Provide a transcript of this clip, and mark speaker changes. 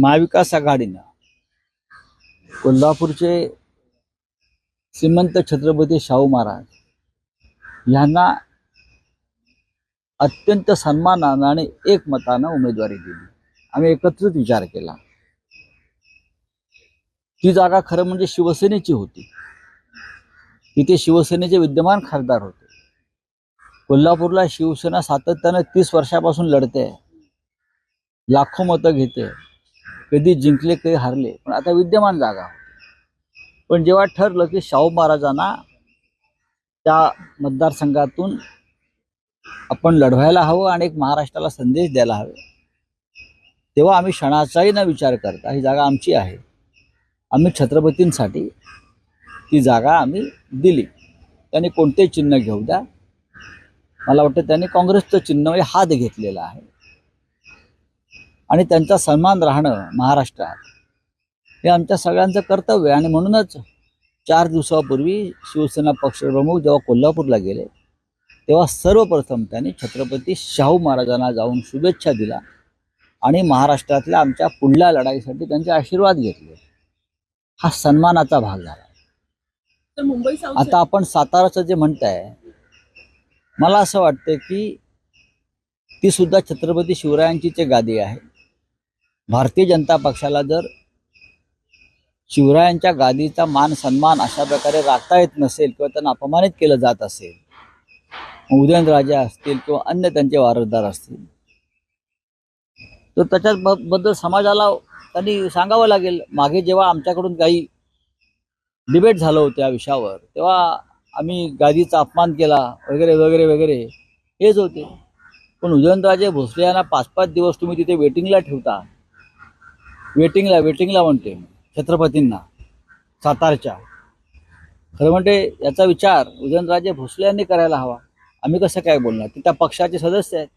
Speaker 1: महाविकास आघाडीनं कोल्हापूरचे श्रीमंत छत्रपती शाहू महाराज यांना अत्यंत सन्मानानं आणि एकमतानं उमेदवारी दिली. आम्ही एकत्रित विचार केला. ती जागा खरं म्हणजे शिवसेनेची होती. तिथे शिवसेनेचे विद्यमान खासदार होते. कोल्हापूरला शिवसेना सातत्यानं तीस वर्षापासून लढते. लाखो मतं घेते. कधी जिंकले कधी हरले. पण आता विद्यमान जागा. पण जेव्हा ठरलं की शाहू महाराजांना त्या मतदारसंघातून आपण लढवायला हवं आणि एक महाराष्ट्राला संदेश द्यायला हवे तेव्हा आम्ही क्षणाचाही न विचार करता ही जागा आमची आहे. आम्ही छत्रपतींसाठी ती जागा आम्ही दिली. त्यांनी कोणते चिन्ह घेऊ द्या? मला वाटतं त्यांनी काँग्रेसचं चिन्ह म्हणजे हात घेतलेला आहे. आणि त्यांचा सन्मान राहणं महाराष्ट्रात हे आमच्या सगळ्यांचं कर्तव्य आहे. आणि म्हणूनच चार दिवसापूर्वी शिवसेना पक्षप्रमुख जेव्हा कोल्हापूरला गेले तेव्हा सर्वप्रथम त्यांनी छत्रपती शाहू महाराजांना जाऊन शुभेच्छा दिला आणि महाराष्ट्रातल्या आमच्या पुढल्या लढाईसाठी त्यांचे आशीर्वाद घेतले. हा सन्मानाचा भाग झाला. आता आपण साताराचं जे म्हणताय मला असं वाटतं की ती सुद्धा छत्रपती शिवरायांचीच एक गादी आहे. भारतीय जनता पक्षाला जर शिवरायांच्या गादीचा मान सन्मान अशा प्रकारे राखता येत नसेल किंवा त्यांना अपमानित केलं जात असेल उदयनराजे असतील किंवा अन्य त्यांचे वारसदार असतील तर त्याच्या बद्दल समाजाला त्यांनी सांगावं लागेल. मागे जेव्हा आमच्याकडून काही डिबेट झालं होतं या विषयावर तेव्हा आम्ही गादीचा अपमान केला वगैरे वगैरे वगैरे हेच होते. पण उदयनराजे भोसले यांना पाच पाच दिवस तुम्ही तिथे वेटिंगला ठेवता. वेटिंगला वेटिंगला म्हणते. मी, छत्रपतींना सातारच्या. खरं म्हणते याचा विचार उदयनराजे भोसले यांनी करायला हवा. आम्ही कसं काय बोलणार? ते त्या पक्षाचे सदस्य आहेत.